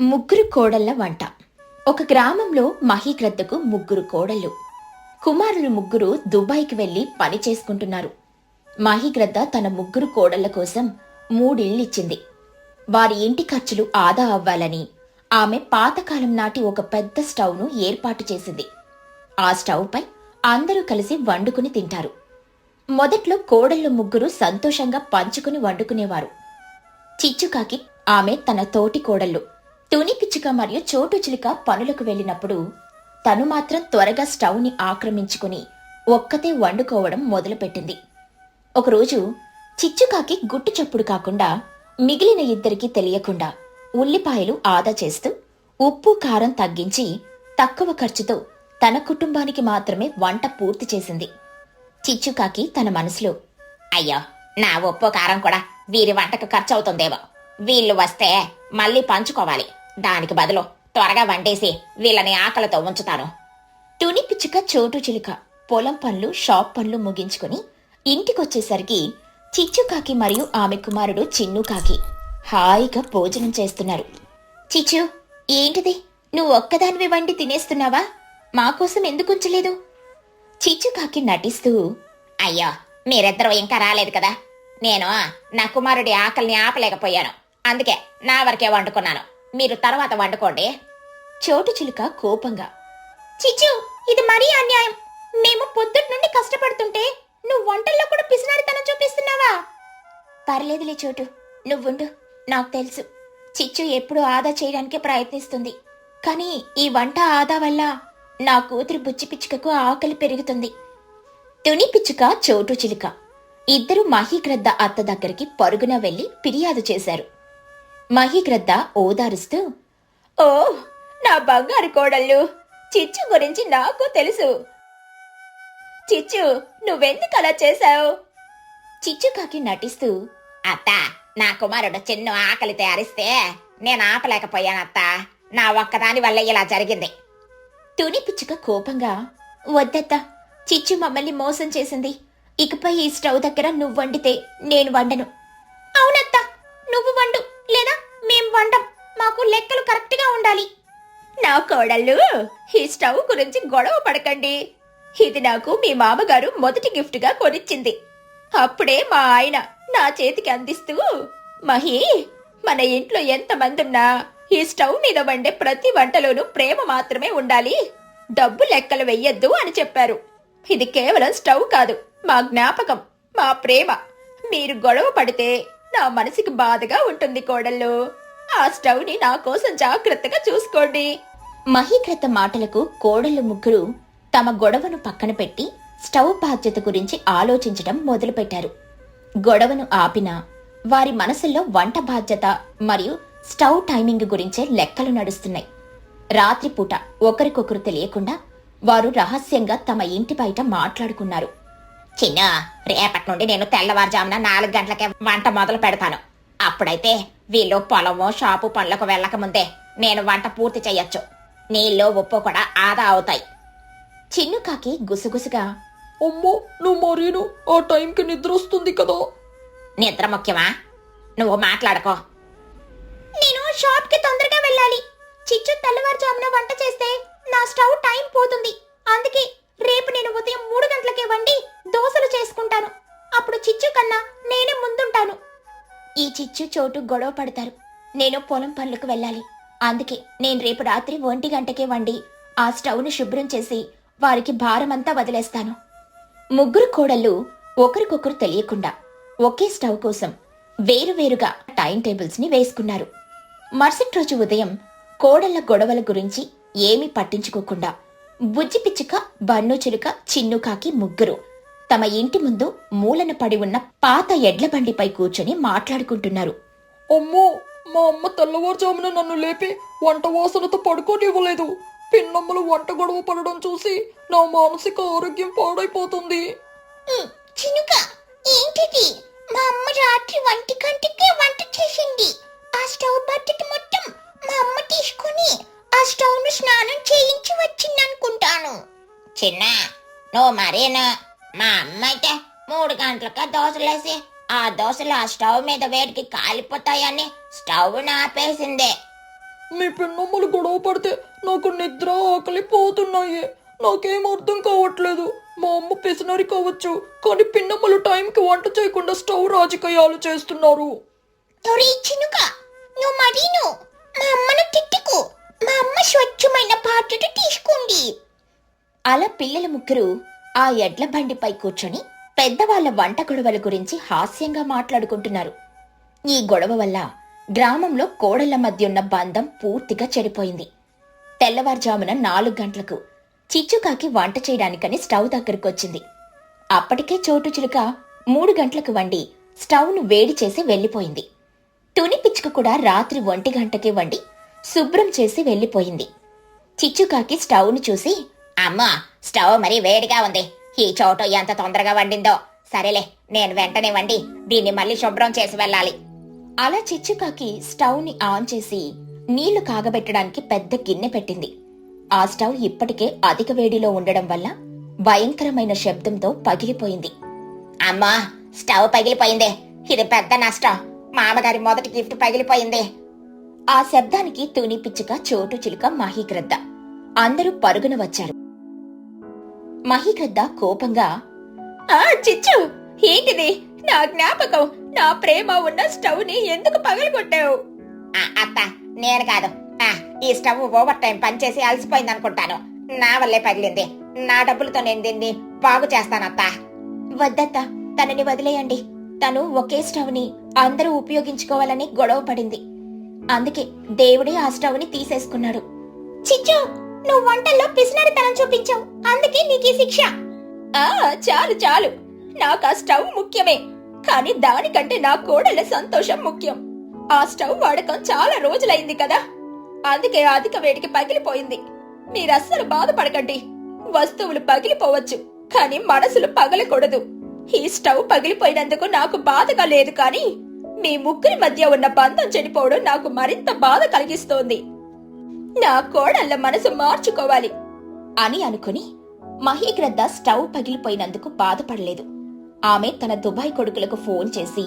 ముగ్గురు కోడళ్ళ వంట. ఒక గ్రామంలో మహీగ్రద్దకు ముగ్గురు కోడళ్ళు. కుమారులు ముగ్గురు దుబాయ్కి వెళ్ళి పని చేసుకుంటున్నారు. మహీగ్రద్ద తన ముగ్గురు కోడళ్ళ కోసం మూడిళ్ళిచ్చింది. వారి ఇంటి ఖర్చులు ఆదా అవ్వాలని ఆమె పాతకాలం నాటి ఒక పెద్ద స్టవ్ను ఏర్పాటు చేసింది. ఆ స్టవ్పై అందరూ కలిసి వండుకుని తింటారు. మొదట్లో కోడళ్ళు ముగ్గురు సంతోషంగా పంచుకుని వండుకునేవారు. చిచ్చుకాకి ఆమె తన తోటి కోడళ్ళు. తుని పిచ్చుక మరియు చోటు చిలుక పనులకు వెళ్ళినప్పుడు తను మాత్రం త్వరగా స్టవ్ని ఆక్రమించుకుని ఒక్కతే వండుకోవడం మొదలుపెట్టింది. ఒకరోజు చిచ్చుకాకి గుట్టు చప్పుడు కాకుండా మిగిలిన ఇద్దరికి తెలియకుండా ఉల్లిపాయలు ఆదా చేస్తూ ఉప్పు కారం తగ్గించి తక్కువ ఖర్చుతో తన కుటుంబానికి మాత్రమే వంట పూర్తి చేసింది. చిచ్చుకాకి తన మనసులో అయ్యో నా ఉప్పు కారం కూడా వీరి వంటకు ఖర్చు అవుతుందేమో వీళ్ళు వస్తే మళ్ళీ పంచుకోవాలి. దానికి బదులు త్వరగా వండేసి వీళ్ళని ఆకలితో ఉంచుతాను. తుని పిచ్చుక చోటు చిలుక పొలం పనులు షాప్ పనులు ముగించుకుని ఇంటికొచ్చేసరికి చిచ్చుకాకి మరియు ఆమె కుమారుడు చిన్నుకాకి హాయిగా భోజనం చేస్తున్నారు. చిచ్చు ఏంటిది? నువ్వు ఒక్కదానివి వండి తినేస్తున్నావా? మాకోసం ఎందుకు ఉంచలేదు? చిచ్చుకాకి నటిస్తూ అయ్యో మీరిద్దరూ ఇంకా రాలేదు కదా. నేను నా కుమారుడి ఆకలిని ఆపలేకపోయాను. అందుకే నా వరకే వండుకున్నాను. మీరు తర్వాత వండుకోండి. చోటు చిలుక కోపంగా చిచ్చు ఇది మరీ అన్యాయం. మేము పొద్దుటి నుండి కష్టపడుతుంటే నువ్వు వంటల్లో కూడా పిసినారితనం చూపిస్తున్నావా? పర్లేదులే చోటు నువ్వుండు నాకు తెలుసు. చిచ్చు ఎప్పుడు ఆదా చేయడానికి ప్రయత్నిస్తుంది. కానీ ఈ వంట ఆదా వల్ల నా కూతురు బుచ్చి పిచ్చుకకు ఆకలి పెరుగుతుంది. తుని పిచ్చుక చోటు చిలుక. ఇద్దరు మహీగ్రద్ద అత్త దగ్గరికి పరుగున వెళ్ళి ఫిర్యాదు చేశారు. మహిగ్రద్ద ఓదారుస్తూ ఓ నా బంగారు కోడళ్ళు. చిచ్చు గురించి నాకు తెలుసు. చిచ్చు నువ్వెందుకు అలా చేశావు? చిచ్చుకాకి నటిస్తూ అత్త నా కుమారుడు చిన్న ఆకలి తయారిస్తే నేను ఆపలేకపోయానత్త. నా ఒక్కదాని వల్ల ఇలా జరిగింది. తుని పిచ్చుక కోపంగా వద్దత్త చిచ్చు మమ్మల్ని మోసం చేసింది. ఇకపై ఈ స్టవ్ దగ్గర నువ్వు వండితే నేను వండను. ఉండాలి. నా కోడళ్ళు ఈ స్టవ్ గురించి గొడవ పడకండి. ఇది నాకు మీ మామగారు మొదటి గిఫ్ట్గా కొనిచ్చింది. అప్పుడే మా ఆయన నా చేతికి అందిస్తూ మహి మన ఇంట్లో ఎంతమంది ఉన్నా ఈ స్టవ్ మీద వండే ప్రతి వంటలోనూ ప్రేమ మాత్రమే ఉండాలి. డబ్బు లెక్కలు వెయ్యొద్దు అని చెప్పారు. ఇది కేవలం స్టవ్ కాదు మా జ్ఞాపకం మా ప్రేమ. మీరు గొడవ పడితే నా మనసుకి బాధగా ఉంటుంది కోడళ్ళు. ఆ స్టవ్ని నా కోసం జాగ్రత్తగా చూసుకోండి. మహీకృత మాటలకు కోడళ్ళు ముగ్గురు తమ గొడవను పక్కన పెట్టి స్టవ్ బాధ్యత గురించి ఆలోచించడం మొదలుపెట్టారు. గొడవను ఆపినా వారి మనసుల్లో వంట బాధ్యత మరియు స్టవ్ టైమింగ్ గురించే లెక్కలు నడుస్తున్నాయి. రాత్రిపూట ఒకరికొకరు తెలియకుండా వారు రహస్యంగా తమ ఇంటి బయట మాట్లాడుకున్నారు. చిన్న రేపటి నుండి నేను తెల్లవారుజామున నాలుగు గంటలకే వంట మొదలు పెడతాను. అప్పుడైతే వీళ్ళు పొలము షాపు పనులకు వెళ్ళక ముందే నేను వంట పూర్తి చెయ్యొచ్చు. నీళ్ళు ఉప్పు కూడా ఆదా అవుతాయి. చిన్నుకాకి గుసగుసగా అమ్మో నువ్వు మరీను ఆ టైంకి నిద్ర వస్తుంది కదా. నిద్ర ముఖ్యమా? నువ్వు మాట్లాడుకో. నేను షాప్కి తొందరగా వెళ్ళాలి. చిచ్చు తెల్లవారుజామున వంట చేస్తే నా స్టవ్ టైం పోతుంది. అందుకే రేపు నేను ఉదయం మూడు గంటలకే వండి దోశలు చేసుకుంటాను. అప్పుడు చిచ్చు కన్నా నేనే ముందుంటాను. ఈ చిచ్చు చోటు గొడవ పడతారు. నేను పొలం పనులకు వెళ్ళాలి. అందుకే నేను రేపు రాత్రి ఒంటి గంటకే వండి ఆ స్టవ్ను శుభ్రం చేసి వారికి భారమంతా వదిలేస్తాను. ముగ్గురు కోడళ్ళు ఒకరికొకరు తెలియకుండా ఒకే స్టవ్ కోసం వేరువేరుగా టైం టేబుల్స్ని వేసుకున్నారు. మరుసటి రోజు ఉదయం కోడళ్ళ గొడవల గురించి ఏమీ పట్టించుకోకుండా బుజ్జిపిచ్చుక బన్ను చిలుక చిన్నుకాకి ముగ్గురు తమ ఇంటి ముందు మూలన పడి ఉన్న పాత ఎడ్ల బండిపై కూర్చొని మాట్లాడుకుంటున్నారు. అమ్మో మా అమ్మ తెల్లవారుజామున నన్ను లేపి వంట వాసనతో పడుకోనివ్వలేదు. పిన్నమ్మలు వంట గొడవ పడడం చూసి నా మానసిక ఆరోగ్యం పాడైపోతుంది. చినుక ఏంటిది? మా అమ్మ రాత్రి వంటి గంటకే వంట చేసింది. ఆ స్టవ్ బకెట్ మొత్తం మా అమ్మ తీసుకుని ఆ స్టవ్ను స్నానం చేయించి వచ్చిందనుకుంటాను. చిన్న నువ్వు మరేనా? మా అమ్మ అయితే మూడు గంటలక దోశలేసి ఆ దోశలు ఆ స్టవ్ మీద వేడికి కాలిపోతాయని స్టవ్ ఆపేసిందే మీ పిన్నమ్మలు గొడవ పడితే నాకు నిద్ర ఆకలి పోతున్నాయి. నాకేం అర్థం కావట్లేదు. మా అమ్మ పిసినరి కావచ్చు కానీ పిన్నమ్మలు టైంకి వంట చేయకుండా స్టవ్ రాజకీయాలు చేస్తున్నారు. చినుక నువ్వు మరీను మా అమ్మను తిట్టుకు. మా అమ్మ స్వచ్ఛమైన పాత్రను తీసుకుంది అలా పిల్లల ముగ్గురు ఆ ఎడ్ల బండిపై కూర్చొని పెద్దవాళ్ళ వంట గొడవల గురించి హాస్యంగా మాట్లాడుకుంటున్నారు. ఈ గొడవ వల్ల గ్రామంలో కోడళ్ళ మధ్య ఉన్న బంధం పూర్తిగా చెడిపోయింది. తెల్లవారుజామున నాలుగు గంటలకు చిచ్చుకాకి వంట చేయడానికని స్టవ్ దగ్గరకొచ్చింది. అప్పటికే చోటు చిలుక మూడు గంటలకు వండి స్టవ్ను వేడి చేసి వెళ్ళిపోయింది. తుని పిచ్చుక కూడా రాత్రి ఒంటి గంటకే వండి శుభ్రం చేసి వెళ్ళిపోయింది. చిచ్చుకాకి స్టవ్ను చూసి అమ్మా స్టవ్ మరి వేడిగా ఉంది. ఈ చోటు ఎంత తొందరగా వండిందో. సరేలే నేను వెంటనే వండి దీన్ని మళ్ళీ శుభ్రం చేసి వెళ్ళాలి. అలా చిచ్చుకాకి స్టవ్ని ఆన్ చేసి నీళ్ళు కాగబెట్టడానికి పెద్ద గిన్నె పెట్టింది. ఆ స్టవ్ ఇప్పటికే అధిక వేడిలో ఉండడం వల్ల భయంకరమైన శబ్దంతో పగిలిపోయింది. అమ్మా స్టవ్ పగిలిపోయిందే. ఇది పెద్ద నష్టం. మామగారి మొదటి గిఫ్ట్ పగిలిపోయింది. ఆ శబ్దానికి తుని పిచ్చుక చోటు చిలుక మాహీగ్రద్ద. అందరూ పరుగున వచ్చారు. మహీగ్రద్ద కోపంగా ఆ చిచ్చు! ఏంటిది? నా జ్ఞాపకం నా ప్రేమ ఉన్న స్టవ్ని ఎందుకు పగలగొట్టావు? ఆ, అత్త నేను కాదు. ఆ, ఈ స్టవ్ ఓవర్ టైం పనిచేసి అలసిపోయింది అనుకుంటాను నా వల్లే పగిలింది. నా డబ్బులతో నేను దీన్ని బాగు చేస్తానత్త వద్దత్త తనని వదిలేయండి. తను ఒకే స్టవ్ని అందరూ ఉపయోగించుకోవాలని గొడవ పడింది. అందుకే దేవుడే ఆ స్టవ్ని తీసేసుకున్నాడు. చిచ్చు! నువ్వు వంటల్లో పిసినరితనం చూపించావు. అందుకే నీకు శిక్ష. ఆ చాలు చాలు. నాకు ఆ స్టవ్ ముఖ్యమే. కానీ దానికంటే నా కోడళ్ళ సంతోషం ముఖ్యం. ఆ స్టవ్ వాడకం చాలా రోజులైంది కదా. అందుకే అధిక వేడికి పగిలిపోయింది. మీరస్సలు బాధపడకండి. వస్తువులు పగిలిపోవచ్చు కానీ మనసులు పగలకూడదు. ఈ స్టవ్ పగిలిపోయినందుకు నాకు బాధగా లేదు కానీ మీ ముగ్గురి మధ్య ఉన్న బంధం చెడిపోవడం నాకు మరింత బాధ కలిగిస్తోంది. నా కోడళ్ళ మనసు మార్చుకోవాలి అని అనుకుని మహీగ్రద్ద స్టవ్ పగిలిపోయినందుకు బాధపడలేదు. ఆమె తన దుబాయ్ కొడుకులకు ఫోన్ చేసి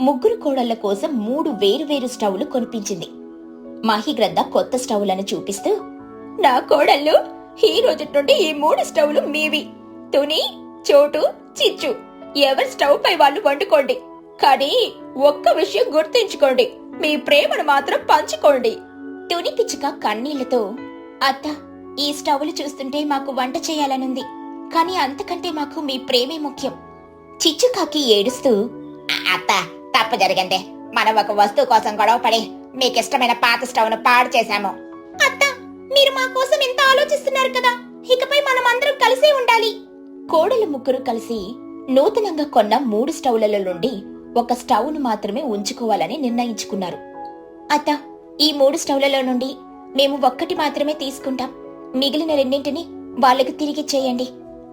ముగ్గురు కోడళ్ళ కోసం మూడు వేరువేరు స్టవ్లు కొనిపించింది. మహీగ్రద్ద కొత్త స్టవ్లను చూపిస్తూ నా కోడళ్ళు ఈ రోజు నుండి ఈ మూడు స్టవ్లు మీవి. తుని చోటు చిచ్చు ఎవరి స్టవ్ పై వాళ్ళు వండుకోండి. కానీ ఒక్క విషయం గుర్తించుకోండి. మీ ప్రేమను మాత్రం పంచుకోండి. తుని పిచ్చుక కన్నీళ్ళతో అత్త ఈ స్టవ్లు చూస్తుంటే మాకు వంట చేయాలనుంది కానీ అంతకంటే మాకు మీ ప్రేమే ముఖ్యం. చిచ్చుకాకి ఏడుస్తూ అత్త తప్పు జరిగిందే. మనం ఒక వస్తువు కోసం గొడవ పడి మీకు ఇష్టమైన పాత స్టవ్ను పాడు చేశాము. అత్త మీరు మా కోసం ఎంత ఆలోచిస్తున్నారు కదా ఇకపై మనం అందరం కలిసే ఉండాలి. కోడలు ముగ్గురు కలిసి నూతనంగా కొన్న మూడు స్టవ్లలో నుండి ఒక స్టవ్ను మాత్రమే ఉంచుకోవాలని నిర్ణయించుకున్నారు. అత్త ఈ మూడు స్టవ్లలో నుండి మేము ఒక్కటి మాత్రమే తీసుకుంటాం. మిగిలిన రెండింటిని వాళ్ళకి తిరిగి చేయండి.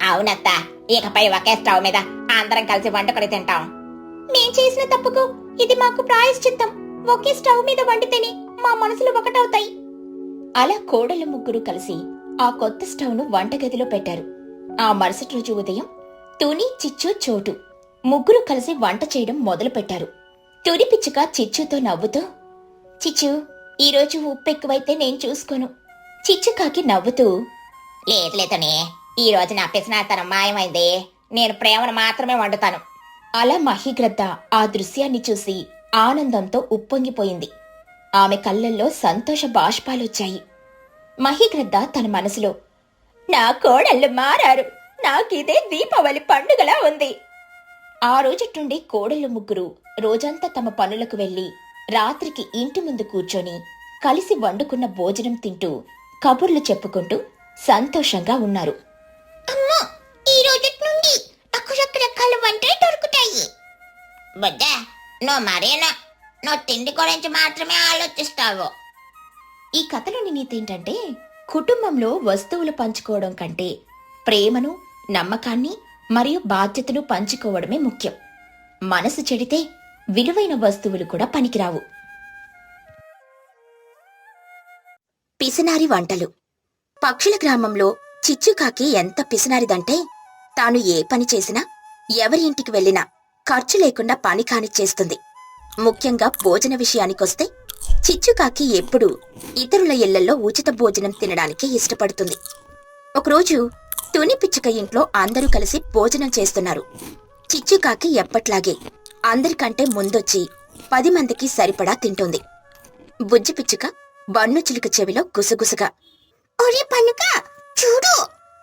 అవునత్త. ఇకపై ఒకే స్టవ్ మీద అందరం కలిసి వండుకొని తింటాం. మేం చేసిన తప్పుకు ఇది మాకు ప్రాయశ్చిత్తం. ఒకే స్టవ్ మీద వండితేనే మా మనసులు ఒకటవుతాయి. అలా కోడలు ముగ్గురు కలిసి ఆ కొత్త స్టవ్ను వంటగదిలో పెట్టారు. ఆ మరుసటి రోజు ఉదయం తుని చిచ్చు చోటు ముగ్గురు కలిసి వంట చేయడం మొదలు పెట్టారు తుని పిచ్చుక చిచ్చుతో నవ్వుతూ చిచ్చు ఈరోజు ఉప్పు ఎక్కువైతే నేను చూసుకోను. చిచ్చుకాకి నవ్వుతూ లేదు లేదనే ఈ రోజు నా పిసినాతనం మాయమైంది. నేను ప్రేమను మాత్రమే వండుతాను. అలా మహిగ్రద్ద ఆ దృశ్యాన్ని చూసి ఆనందంతో ఉప్పొంగిపోయింది. ఆమె కళ్ళల్లో సంతోష బాష్పాలొచ్చాయి. మహిగ్రద్ద తన మనసులో నా కోడళ్ళు మారారు. నాకిదే దీపావళి పండుగలా ఉంది. ఆ రోజుట్టుండి కోడళ్ళు ముగ్గురు రోజంతా తమ పనులకు వెళ్ళి రాత్రికి ఇంటి ముందు కూర్చొని కలిసి వండుకున్న భోజనం తింటూ కబుర్లు చెప్పుకుంటూ సంతోషంగా ఉన్నారు. అమ్మో! ఈ రోజు నుండి నాకు రకరకాల వంటలు దొరుకుతాయి. బుడ్డ నువ్వు మరేనా? నువ్వు తిండి గురించి మాత్రమే ఆలోచిస్తావు. ఈ కథలోని నీతి ఏంటంటే కుటుంబంలో వస్తువులు పంచుకోవడం కంటే ప్రేమను నమ్మకాన్ని మరియు బాధ్యతను పంచుకోవడమే ముఖ్యం. మనసు చెడితే విలువైన వస్తువులు కూడా పనికిరావు. పిసినారి వంటలు. పక్షుల గ్రామంలో చిచ్చుకాకి ఎంత పిసినారిదంటే తాను ఏ పని చేసినా ఎవరి ఇంటికి వెళ్ళినా ఖర్చు లేకుండా పని కానిచ్చేస్తుంది. ముఖ్యంగా భోజన విషయానికొస్తే చిచ్చుకాకి ఎప్పుడూ ఇతరుల ఇళ్ళలో ఉచిత భోజనం తినడానికి ఇష్టపడుతుంది. ఒకరోజు తుని పిచ్చుక ఇంట్లో అందరూ కలిసి భోజనం చేస్తున్నారు. చిచ్చుకాకి ఎప్పట్లాగే అందరికంటే ముందొచ్చి పది మందికి సరిపడా తింటుంది. బుజ్జి పిచ్చుక బన్ను చిలుక చెవిలో గుసగుసగా ఒరే పన్నుక చూడు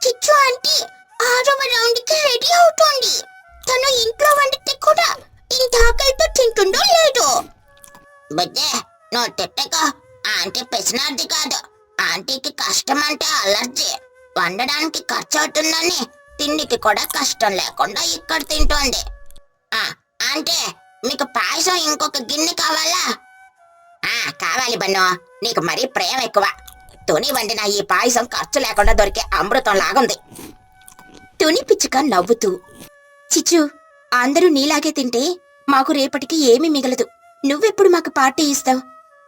చిచ్చు ఆంటీ ఆరవ రౌండ్కి రెడీ అవుతోంది. తను ఇంట్లో వండితే కూడా ఇంత ఆకలితో తింటుందో లేదో. బుజ్జే నువ్వు తిట్టక. ఆంటీ పిసినార్ది కాదు. ఆంటీకి కష్టం అంటే అలర్జీ. వండడానికి ఖర్చు అవుతుందని తిండికి కూడా కష్టం లేకుండా ఇక్కడ తింటోంది. ఆ, అంటే మీకు పాయసం ఇంకొక గిన్నె కావాలా? ఆ కావాలి బన్ను. నీకు మరీ ప్రేమ ఎక్కువ. తుని వండిన ఈ పాయసం ఖర్చు లేకుండా దొరికే అమృతం లాగుంది. తుని పిచ్చుక నవ్వుతూ చిచ్చు అందరూ నీలాగే తింటే మాకు రేపటికి ఏమీ మిగలదు. నువ్వెప్పుడు మాకు పార్టీ ఇస్తావు?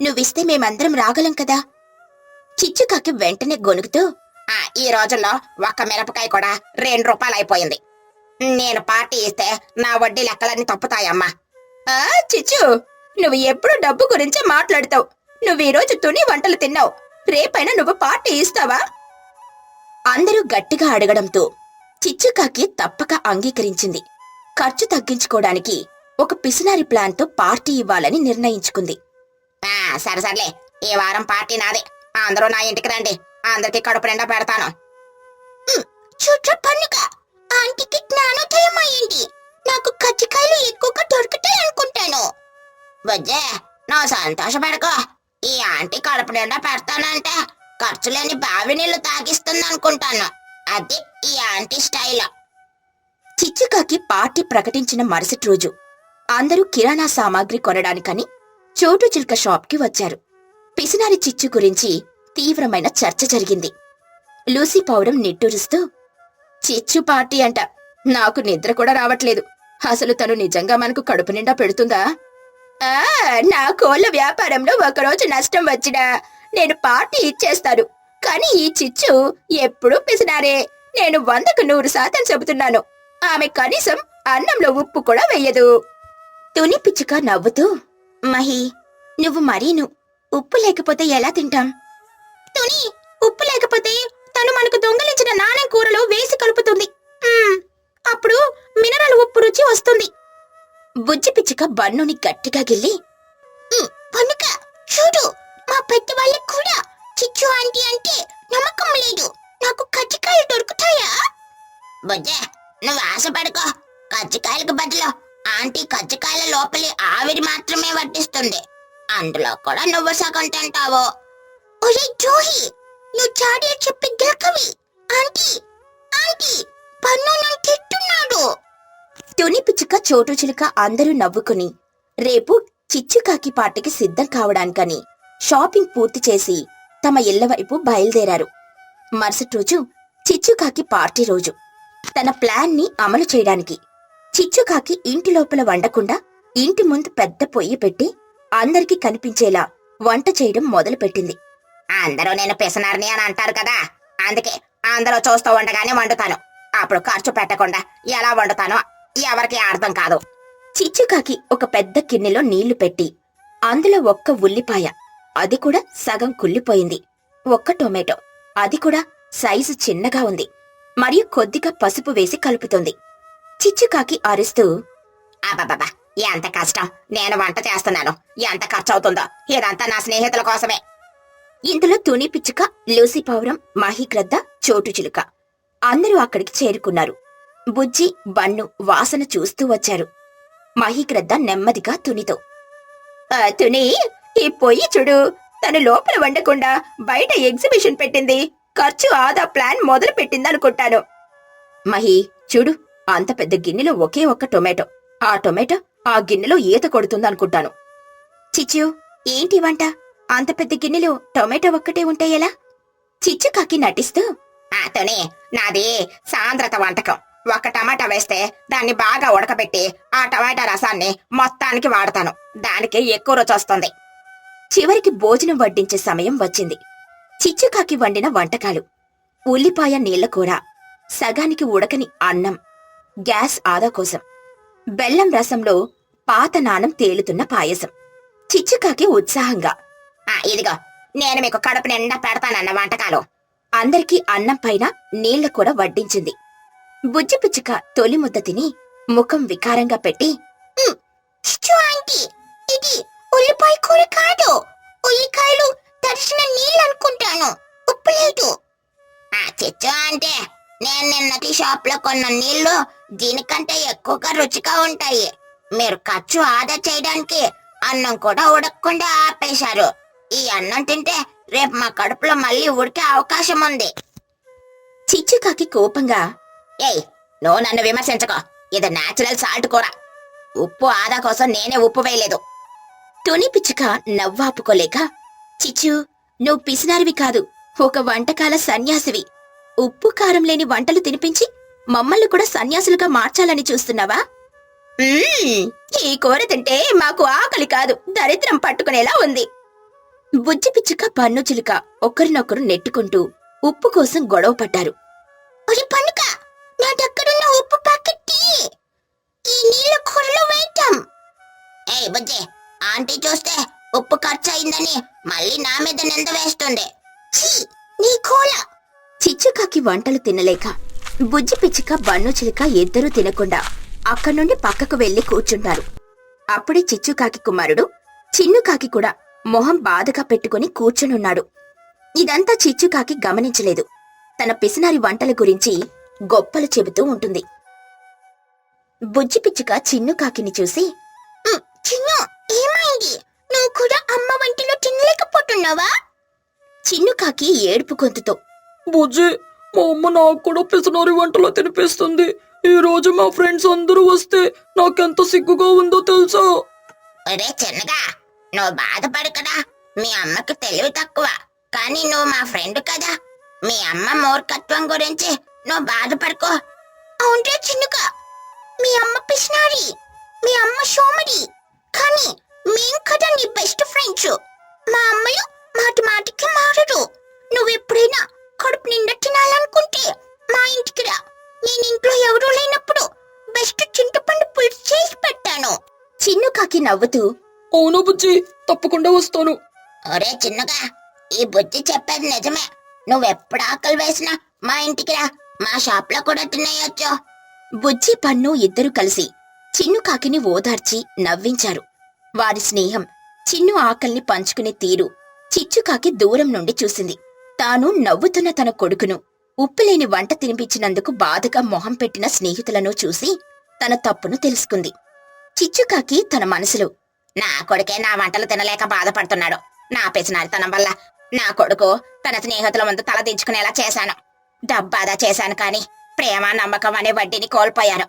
నువ్విస్తే మేమందరం రాగలం కదా? చిచ్చుకాకి వెంటనే గొనుగుతూ "ఆ, ఈ రోజుల్లో ఒక్క మిరపకాయ కూడా రెండు రూపాయలు అయిపోయింది నేను పార్టీ ఇస్తే నా వడ్డీ లెక్కలన్నీ తప్పుతాయమ్మా. ఆ, చిచ్చు నువ్వు ఎప్పుడు డబ్బు గురించే మాట్లాడతావు. నువ్వు ఈ రోజు తుని వంటలు తిన్నావు. రేపైనా నువ్వు పార్టీ ఇస్తావా? అందరూ గట్టిగా అడగడంతో చిచ్చుకాకి తప్పక అంగీకరించింది. ఖర్చు తగ్గించుకోవడానికి ఒక పిసినారి ప్లాన్తో పార్టీ ఇవ్వాలని నిర్ణయించుకుంది. సరే సర్లే. ఈ వారం పార్టీ నాదే. అందరూ నా ఇంటికి రండి. అందరికీ కడుపు నిండా పెడతాను. చూట్ర పండుగ ఆంటీకి జ్ఞానోదయం అయ్యింది. నాకు కజ్జికాయలు ఎక్కువగా దొరుకుతాయి అనుకుంటాను. వజ్జే నువ్వు సంతోషపడకో. ఈ ఆంటీ కడుపు నిండా పెడతానంటే. ఖర్చు లేని బావి నీళ్ళు తాగిస్తుంది అనుకుంటాను. అది ఈ ఆంటీ స్టైల్. చిచ్చుకాకి పార్టీ ప్రకటించిన మరుసటి రోజు అందరూ కిరాణా సామాగ్రి కొనడానికని చోటు చిల్క షాప్కి వచ్చారు. పిసినారి చిచ్చు గురించి తీవ్రమైన చర్చ జరిగింది. లూసీ పౌరం నిట్టూరుస్తూ చిచ్చు పార్టీ అంట. నాకు నిద్ర కూడా రావట్లేదు. అసలు తను నిజంగా మనకు కడుపు నిండా పెడుతుందా? నా కోళ్ళ వ్యాపారంలో ఒకరోజు నష్టం వచ్చినా నేను పార్టీ ఇచ్చేస్తాను. కానీ ఈ చిచ్చు ఎప్పుడూ పిసినారే. నేను వందకు నూరు శాతం చెబుతున్నాను. ఆమె కనీసం అన్నంలో ఉప్పు కూడా వెయ్యదు తుని పిచ్చుక నవ్వుతూ మహి నువ్వు మరీను. ఉప్పు లేకపోతే ఎలా తింటాం? తుని ఉప్పు లేకపోతే తను మనకు దొంగలించిన నాణ్యం కూరలో వేసి కలుపుతుంది. అప్పుడు మినరల్ ఉప్పు రుచి వస్తుంది. బుజ్జి పిచ్చుక బన్నుని గట్టిగా గిల్లి "ఉమ్, పన్నుక చూడు మా పెద్ద వాళ్ళకి కూడా చిచ్చు ఆంటీ అంటే నమ్మకం లేదు. నాకు కజ్జికాయలు దొరుకుతాయా? బుజ్జే నువ్వు ఆశపడుకో. కజ్జికాయలకు బదులు ఆంటీ కజ్జికాయల లోపలి ఆవిరి మాత్రమే వడ్డిస్తుంది. అందులో కూడా నువ్వు సగం తింటావు. ఒరే జోహి నువ్వు చాడీలు చెప్పి గెలకవి ఆంటీ ఆంటీ పన్ను నన్ను తిట్టున్నాడు. తుని పిచ్చుక చోటు చిలుక అందరూ నవ్వుకుని రేపు చిచ్చుకాకి పాటకి సిద్ధం కావడానికని షాపింగ్ పూర్తి చేసి తమ ఇళ్ళ వైపు బయలుదేరారు. మరుసటి రోజు చిచ్చుకాకి పార్టీ రోజు. తన ప్లాన్ని అమలు చేయడానికి చిచ్చుకాకి ఇంటి లోపల వండకుండా ఇంటి ముందు పెద్ద పొయ్యి పెట్టి అందరికీ కనిపించేలా వంట చేయడం మొదలుపెట్టింది. అందరూ నేను పిసనారని అని అంటారు కదా? అందుకే అందరూ చూస్తూ ఉండగానే వండుతాను. అప్పుడు ఖర్చు పెట్టకుండా ఎలా వండుతానో ఎవరికి అర్థం కాదు. చిచ్చుకాకి ఒక పెద్ద గిన్నెలో నీళ్ళు పెట్టి అందులో ఒక్క ఉల్లిపాయ అది కూడా సగం కుళ్ళిపోయింది. ఒక్క టొమాటో అది కూడా సైజు చిన్నగా ఉంది. మరియు కొద్దిగా పసుపు వేసి కలుపుతుంది. చిచ్చుకాకి అరుస్తూ అబ్బబ్బబ్బా ఎంత కష్టం. నేను వంట చేస్తున్నాను. ఎంత ఖర్చు అవుతుందో ఇదంతా నా స్నేహితుల కోసమే. ఇందులో తుని పిచ్చుక లూసి పౌరం మహిగ్రద్ద చోటు చిలుక. అందరూ అక్కడికి చేరుకున్నారు. బుజ్జి బన్ను వాసన చూస్తూ వచ్చారు. మహిగ్రద్ద నెమ్మదిగా తునితో "ఆ, తుని ఈ పొయ్యి చూడు. తను లోపల వండకుండా బయట ఎగ్జిబిషన్ పెట్టింది. ఖర్చు ఆదా ప్లాన్ మొదలు పెట్టిందనుకుంటాను. మహి చూడు. అంత పెద్ద గిన్నెలో ఒకే ఒక్క టొమాటో. ఆ టొమాటో ఆ గిన్నెలో ఈత కొడుతుందనుకుంటాను. చిచ్చు ఏంటి వంట? అంత పెద్ద గిన్నెలో టొమాటో ఒక్కటే ఉంటే ఎలా? చిచ్చుకాకి నటిస్తూ అతనే నాది సాంద్రత వంటకం. ఒక టమాటా వేస్తే దాన్ని బాగా ఉడకబెట్టి ఆ టమాటా రసాన్ని మొత్తానికి వాడతాను. దానికి ఎక్కువ రుచి వస్తుంది. చివరికి భోజనం వడ్డించే సమయం వచ్చింది. చిచ్చుకాకి వండిన వంటకాలు. ఉల్లిపాయ నీళ్ళ కూర సగానికి ఉడకని అన్నం గ్యాస్ ఆదా కోసం బెల్లం రసంలో పాత నాణం తేలుతున్న పాయసం. చిచ్చుకాకి ఉత్సాహంగా ఆ ఇదిగో నేను మీకు కడుపు నిండా పెడతానన్న వంటకాలు. అందరికీ అన్నం పైన నీళ్ళు కూడా వడ్డించింది. బుజ్జిపిచ్చుక తొలి ముద్ద తిని ముఖం వికారంగా పెట్టి ఆంటీ ఇది ఉల్లిపాయ కూర కాదు. ఉల్లికాయలు తడిసిన నీళ్ళు అనుకుంటాను. ఉప్పు లేదు. ఆ చిచ్చు అంటే నేను నిన్నటి షాప్లో కొన్న నీళ్ళు దీనికంటే ఎక్కువగా రుచిగా ఉంటాయి. మీరు ఖర్చు ఆదా చేయడానికి అన్నం కూడా ఉడకకుండా ఆపేశారు. ఈ అన్నం తింటే రేపు మా కడుపులో మళ్ళీ ఉడికే అవకాశం ఉంది. చిచ్చుకాకి కోపంగా ఏయ్ నువ్వు నన్ను విమర్శించకో. ఇది నేచురల్ సాల్ట్ కూర. ఉప్పు ఆదా కోసం నేనే ఉప్పు వేయలేదు. తుని పిచ్చుక నవ్వాపుకోలేక చిచ్చు నువ్వు పిసినారివి కాదు ఒక వంటకాల సన్యాసివి. ఉప్పు కారం లేని వంటలు తినిపించి మమ్మల్ని కూడా సన్యాసులుగా మార్చాలని చూస్తున్నావా? ఈ కూర తింటే మాకు ఆకలి కాదు దరిద్రం పట్టుకునేలా ఉంది. బుజ్జి పిచ్చుక పన్ను చిలుక ఒకరినొకరు నెట్టుకుంటూ ఉప్పు కోసం గొడవ పడ్డారు. ఒరి పన్నుక నా దగ్గరున్న ఉప్పు ప్యాకెట్ తీ. ఈ నీళ్ళ కూరలో ఏయ్ బుజ్జి ఆంటీ చూస్తే ఉప్పు ఖర్చు అయిందని మళ్ళీ నా మీద నింద వేస్తుంది. ఛీ, నీ కూల. చిచ్చుకాకి వంటలు తినలేక బుజ్జి పిచ్చుక బన్ను చిలుక ఇద్దరూ తినకుండా అక్కడి నుండి పక్కకు వెళ్ళి కూర్చుంటారు. అప్పుడే చిచ్చుకాకి కుమారుడు చిన్నుకాకి కూడా మొహం బాధగా పెట్టుకుని కూర్చునున్నాడు. ఇదంతా చిచ్చుకాకి గమనించలేదు. తన పిసినారి వంటల గురించి గొప్పలు చెబుతూ ఉంటుంది. బుజ్జి పిచ్చుక చిన్నుకాకిని చూసి చిన్ను ఏమైంది? నువ్వు కూడా అమ్మ వంటలో తినలేకపోతున్నావా? చిన్నుకాకి ఏడుపు గొంతుతో బుజ్జి మా అమ్మ నాకు కూడా పిసనారి వంటలో తినిపిస్తుంది. ఈ రోజు మా ఫ్రెండ్స్ అందరూ వస్తే నాకెంత సిగ్గుగా ఉందో తెలుసా? ఒరే చిన్నగా నువ్వు బాధపడు కదా. మీ అమ్మకి తెలివి తక్కువ. కానీ నువ్వు మా ఫ్రెండ్ కదా. మీ అమ్మ మూర్ఖత్వం గురించి నువ్వు బాధపడుకో. అవునరే చిన్నుక. మీ అమ్మ పిసినారి. మీ అమ్మ సోమరి. కానీ మేం కదా నీ బెస్ట్ ఫ్రెండ్స్ మా అమ్మలు మాటి మాటికి మారరు. నువ్వు ఎప్పుడైనా కడుపు నిండా తినాలనుకుంటే మా ఇంటికి రా. నేను ఇంట్లో ఎవరూ లేనప్పుడు బెస్ట్ చింతపండు పులుసు చేసి పెట్టాను. చిన్నుకాకి నవ్వుతూ అవునా బుజ్జి తప్పకుండా వస్తాను. ఒరే చిన్నగా ఈ బుద్ధి చెప్పేది నిజమే. నువ్వెప్పుడు ఆకలి వేసినా మా ఇంటికి రా మా షాప్లో కూడా తినేయొచ్చు. బుజ్జి పన్ను ఇద్దరు కలిసి చిన్ను కాకిని ఓదార్చి నవ్వించారు. వారి స్నేహం చిన్ను ఆకల్ని పంచుకునే తీరు చిచ్చుకాకి దూరం నుండి చూసింది. తాను నవ్వుతున్న తన కొడుకును ఉప్పులేని వంట తినిపించినందుకు బాధగా మొహం పెట్టిన స్నేహితులను చూసి తన తప్పును తెలుసుకుంది. చిచ్చుకాకి తన మనసులో నా కొడుకే నా వంటలు తినలేక బాధపడుతున్నాడు. నా పిసినారితనం వల్ల నా కొడుకు తన స్నేహితుల ముందు తల దించుకునేలా చేశాను. డబ్బాదా చేశాను కాని ప్రేమ నమ్మకం అనే వడ్డీని కోల్పోయాను.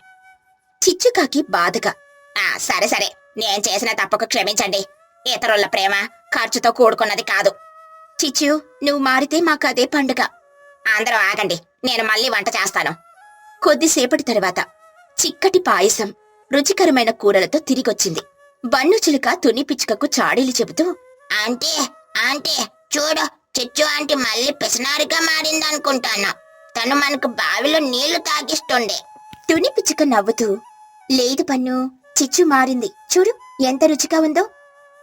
చిచ్చుకాకి బాధగా ఆ సరే సరే నేను చేసిన తప్పకు క్షమించండి. ఇతరుల ప్రేమ ఖర్చుతో కూడుకున్నది కాదు. చిచ్చు నువ్వు మారితే మాకదే పండుగ. అందరూ ఆగండి నేను మళ్ళీ వంట చేస్తాను. కొద్దిసేపటి తర్వాత చిక్కటి పాయసం రుచికరమైన కూరలతో తిరిగొచ్చింది. బన్ను చిలుక తుని పిచ్చుకకు చాడీలు చెబుతూ ఆంటీ ఆంటీ చూడు చిచ్చు ఆంటీ మళ్ళీ పిసనారిగా మారిందనుకుంటాను. తను మనకు బావిలో నీళ్ళు తాగిస్తుంది. తుని పిచ్చుక నవ్వుతూ లేదు పన్ను చిచ్చు మారింది. చూడు ఎంత రుచిగా ఉందో.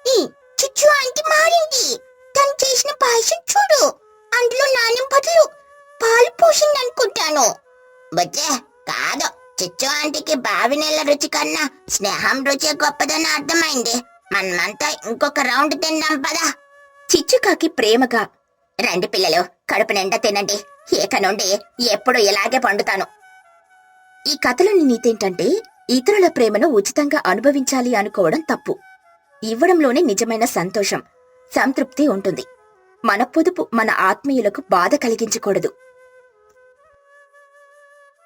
ఈ చిచ్చు ఆంటీ మారింది. తను చేసిన పాయసం చూడు. అందులో నాణ్యం బదులు పాలు పోసిందనుకుంటాను. బజ్జే లాంటికి బావి నీళ్ళ రుచి కన్నా స్నేహం రుచి గొప్పదని అర్థమైంది. మనమంతా ఇంకొక రౌండ్ తిందాం పదా. చిచ్చుకాకి ప్రేమగా రండి పిల్లలు కడుపు నిండా తినండి. ఇక నుండి ఎప్పుడు ఇలాగే పండుతాను. ఈ కథలోని నీతేంటంటే ఇతరుల ప్రేమను ఉచితంగా అనుభవించాలి అనుకోవడం తప్పు. ఇవ్వడంలోనే నిజమైన సంతోషం సంతృప్తి ఉంటుంది. మన పొదుపు మన ఆత్మీయులకు బాధ కలిగించకూడదు.